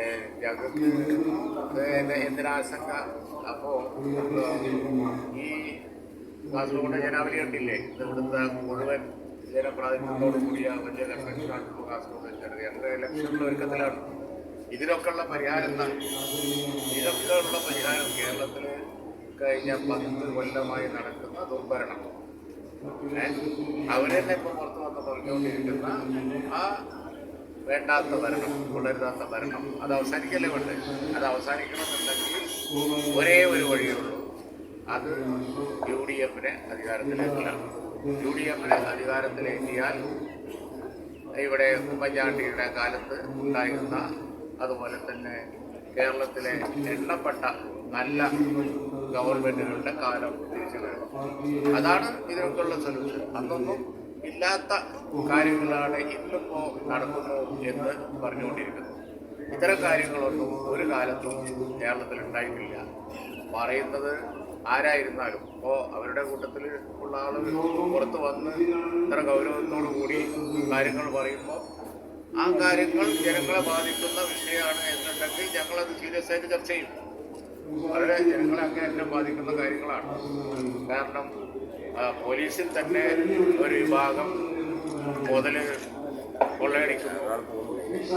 ഏഹ് ഞങ്ങൾക്ക് എന്തിനാശങ്ക? അപ്പോ ഈ കാസർഗോഡ് ജനാവലി കണ്ടില്ലേ? ഇവിടുത്തെ മുഴുവൻ ജനപ്രാതിനിധ്യത്തോടു കൂടിയ വലിയ ലക്ഷങ്ങളാണ് ഇപ്പോൾ കാസർഗോഡ് വെച്ചത് രണ്ട് ലക്ഷങ്ങളുടെ ഒരുക്കത്തിലാണ്. ഇതിനൊക്കെയുള്ള പരിഹാരം എന്താണ്? ഇതിനൊക്കെയുള്ള പരിഹാരം കേരളത്തിൽ കഴിഞ്ഞ പത്ത് കൊല്ലമായി നടക്കുന്ന ദുർഭരണം. അവരെന്നെ ഇപ്പൊ പുറത്തു വന്ന് പറഞ്ഞുകൊണ്ടിരിക്കുന്ന ആ വേണ്ടാത്ത ഭരണം തുടരുതാത്ത ഭരണം. അത് അവസാനിക്കല്ലേ വേണ്ടത് അത് അവസാനിക്കണമെന്നുണ്ടെങ്കിൽ ഒരേ ഒരു വഴിയുള്ളൂ അത് യു ഡി എഫിനെ അധികാരത്തിലേക്കാണ് യു ഡി എഫിനെ അധികാരത്തിലേക്കിയാൽ ഇവിടെ ഉമ്മൻചാണ്ടിയുടെ കാലത്ത് ഉണ്ടായിരുന്ന അതുപോലെ തന്നെ കേരളത്തിലെ എണ്ണപ്പെട്ട നല്ല ഗവൺമെന്റുകളുടെ കാലം തിരിച്ചു വരും അതാണ് ഇതിനൊക്കെയുള്ള സൊല്യൂഷൻ അന്നൊന്നും ഇല്ലാത്ത കാര്യങ്ങളാണ് ഇന്നിപ്പോ നടക്കുന്നു എന്ന് പറഞ്ഞുകൊണ്ടിരിക്കുന്നത്. ഇത്തരം കാര്യങ്ങളൊന്നും ഒരു കാലത്തും കേരളത്തിൽ ഉണ്ടായിട്ടില്ല പറയുന്നത് ആരായിരുന്നാലും ഇപ്പോൾ അവരുടെ കൂട്ടത്തിൽ ഉള്ള ആളുകൾ പുറത്ത് വന്ന് ഇത്ര ഗൗരവത്തോടു കൂടി കാര്യങ്ങൾ പറയുമ്പോൾ ആ കാര്യങ്ങൾ ജനങ്ങളെ ബാധിക്കുന്ന വിഷയമാണ് എന്നുണ്ടെങ്കിൽ ഞങ്ങളത് സീരിയസ് ആയിട്ട് ചർച്ച ചെയ്യും. വളരെ ജനങ്ങളെ അങ്ങനെ ബാധിക്കുന്ന കാര്യങ്ങളാണ്. കാരണം പോലീസിൽ തന്നെ ഒരു വിഭാഗം മുതൽ കൊള്ളയടിക്കുന്നു.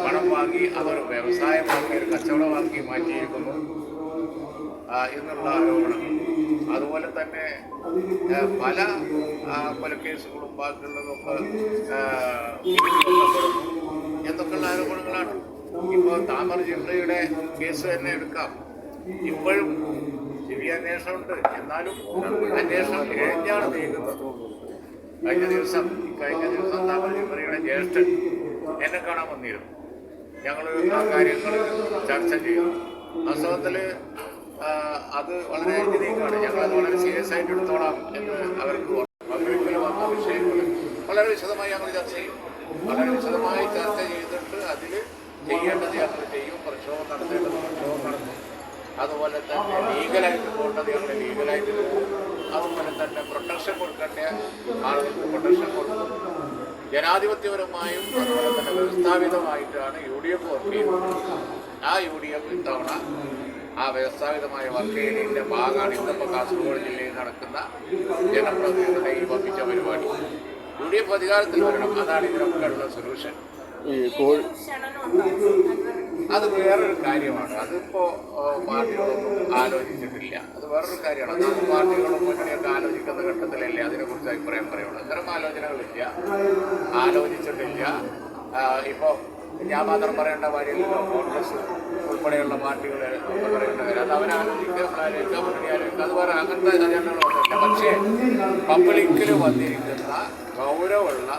പണം വാങ്ങി അതൊരു വ്യവസായമാക്കി ഒരു കച്ചവടമാക്കി മാറ്റിയിരിക്കുന്നു. എന്നുള്ള ആരോപണം. അതുപോലെ തന്നെ പല കൊലക്കേസുകളും ബാക്കിയുള്ളതൊക്കെ എന്തൊക്കെയുള്ള ആരോപണങ്ങളാണ്? ഇപ്പോൾ താമര ജില്ലയുടെ കേസ് തന്നെ എടുക്കാം. ഇപ്പോഴും ചെറിയ അന്വേഷണമുണ്ട്. എന്നാലും അന്വേഷണം കഴിഞ്ഞാണ് നീങ്ങുന്നത്. കഴിഞ്ഞ ദിവസം കഴിഞ്ഞ ദിവസം താമര പറയുന്ന ജ്യേഷ്ഠൻ എന്നെ കാണാൻ വന്നിരുന്നു. ഞങ്ങൾ ആ കാര്യങ്ങൾ ചർച്ച ചെയ്യും വാസ്തവത്തിൽ അത് വളരെ നീക്കാണ് ഞങ്ങളത് വളരെ സീരിയസ് ആയിട്ട് എടുത്തോളാം എന്ന് അവർക്ക് വന്ന വിഷയങ്ങൾ വളരെ വിശദമായി ഞങ്ങൾ ചർച്ച ചെയ്യും. വളരെ വിശദമായി ചർച്ച ചെയ്തിട്ട് അതിൽ ചെയ്യേണ്ടത് ഞങ്ങൾ ചെയ്യും. പ്രക്ഷോഭം നടത്തേണ്ടത് പ്രക്ഷോഭം നടത്തും. അതുപോലെ തന്നെ ലീഗലായിട്ട് ഞങ്ങൾ ലീഗലായിട്ട് അതുപോലെ തന്നെ പ്രൊട്ടക്ഷൻ കൊടുക്കേണ്ട ആളുകൾക്ക് പ്രൊട്ടക്ഷൻ കൊടുക്കും. ജനാധിപത്യപരമായും അതുപോലെ തന്നെ വ്യവസ്ഥാപിതമായിട്ടാണ് യു ഡി എഫ് വർക്ക് ചെയ്യുന്നത്. ആ യു ഡി എഫ് ഇത്തവണ ആ വ്യവസ്ഥാപിതമായ വർക്ക് ചെയ്യുന്നതിന്റെ ഭാഗമാണ് ഇന്നിപ്പോൾ കാസർഗോഡ് ജില്ലയിൽ നടക്കുന്ന ജനപ്രതിനിധികളെ ഈ വമ്പിച്ച പരിപാടി. യു ഡി എഫ് അധികാരത്തിൽ വരണം. അതാണ് ഇതിനൊക്കെയുള്ള സൊല്യൂഷൻ ഈ കോഴി അത് വേറൊരു കാര്യമാണ്. അതിപ്പോ പാർട്ടികളൊന്നും ആലോചിച്ചിട്ടില്ല. അത് വേറൊരു കാര്യമാണ്. അത് പാർട്ടികളും മുന്നണിയൊക്കെ ആലോചിക്കുന്ന ഘട്ടത്തിലല്ലേ അതിനെക്കുറിച്ച് അഭിപ്രായം പറയുള്ളൂ. ഇത്തരം ആലോചനകളില്ല. ആലോചിച്ചിട്ടില്ല. ഇപ്പോ ഞാൻ മാത്രം പറയേണ്ട കാര്യമില്ല കോൺഗ്രസ് ഉൾപ്പെടെയുള്ള പാർട്ടികൾ ഒക്കെ പറയേണ്ട കാര്യം അത് അവരാലോചിക്കുക ആലോചിക്കുക ആലോചിക്കുക അത് വേറെ അങ്ങനത്തെ പക്ഷേ പബ്ലിക്കിൽ വന്നിരിക്കുന്ന ഗൗരവമുള്ള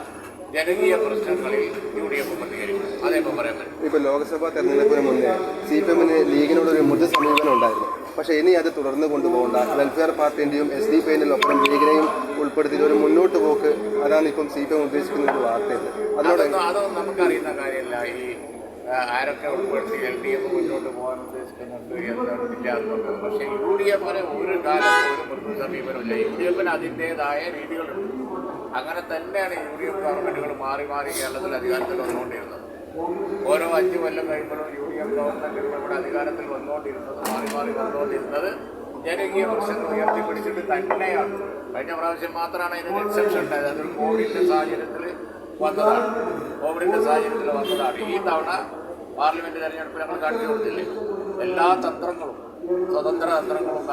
ജനകീയ പ്രശ്നങ്ങളിൽ യു ഡി എഫ് പ്രതികരിക്കും. അതേപ്പം പറയാൻ പറ്റും. ഇപ്പോൾ ലോക്സഭാ തെരഞ്ഞെടുപ്പിന് മുന്നേ സി പി എമ്മിന് ലീഗിനോട് ഒരു മൃദു സമീപനം ഉണ്ടായിരുന്നു. പക്ഷേ ഇനി അത് തുടർന്ന് കൊണ്ടുപോകേണ്ട. വെൽഫെയർ പാർട്ടിന്റെയും എസ് ഡി പി ഒപ്പം ലീഗിനെയും ഉൾപ്പെടുത്തി ഒരു മുന്നോട്ട് പോക്ക് അതാണ് ഇപ്പം സി പി എം ഉദ്ദേശിക്കുന്ന ഒരു വാർത്ത അതിനോട് അതൊന്നും നമുക്കറിയുന്ന കാര്യമല്ല. ഈ ആരൊക്കെ ഉൾപ്പെടുത്തി എൽ ഡി എഫ് മുന്നോട്ട് പോകാൻ ഉദ്ദേശിക്കുന്നുണ്ട് എന്നുള്ളത് പക്ഷേ യു ഡി എഫിന് ഒരു കാലത്ത് ഒരു സമീപനമില്ല. യു ഡി എഫിന് അതിന്റെതായ രീതികളുണ്ട്. അങ്ങനെ തന്നെയാണ് യു ഡി എഫ് ഗവൺമെന്റുകൾ മാറി മാറി കേരളത്തിൽ അധികാരത്തിൽ വന്നുകൊണ്ടിരുന്നത്. ഓരോ അഞ്ച് കൊല്ലം കഴിയുമ്പോഴും യു ഡി എഫ് ഗവൺമെന്റുകൾ ഇവിടെ അധികാരത്തിൽ വന്നുകൊണ്ടിരുന്നത് മാറി മാറി വന്നുകൊണ്ടിരുന്നത് ജനകീയ പ്രശ്നങ്ങൾ ഉയർത്തിപ്പിടിച്ചിട്ട് തന്നെയാണ്. കഴിഞ്ഞ പ്രാവശ്യം മാത്രമാണ് ഇതിന് എക്സെപ്ഷൻ ഉണ്ടായത്. അതൊരു കോവിഡിന്റെ സാഹചര്യത്തിൽ വന്നതാണ്. കോവിഡിന്റെ സാഹചര്യത്തിൽ വന്നതാണ്. ഈ തവണ പാർലമെന്റ് തെരഞ്ഞെടുപ്പിൽ ഞങ്ങൾ കണ്ടുകൊടുത്തില്ലേ എല്ലാ തന്ത്രങ്ങളും സ്വതന്ത്ര തന്ത്രങ്ങളും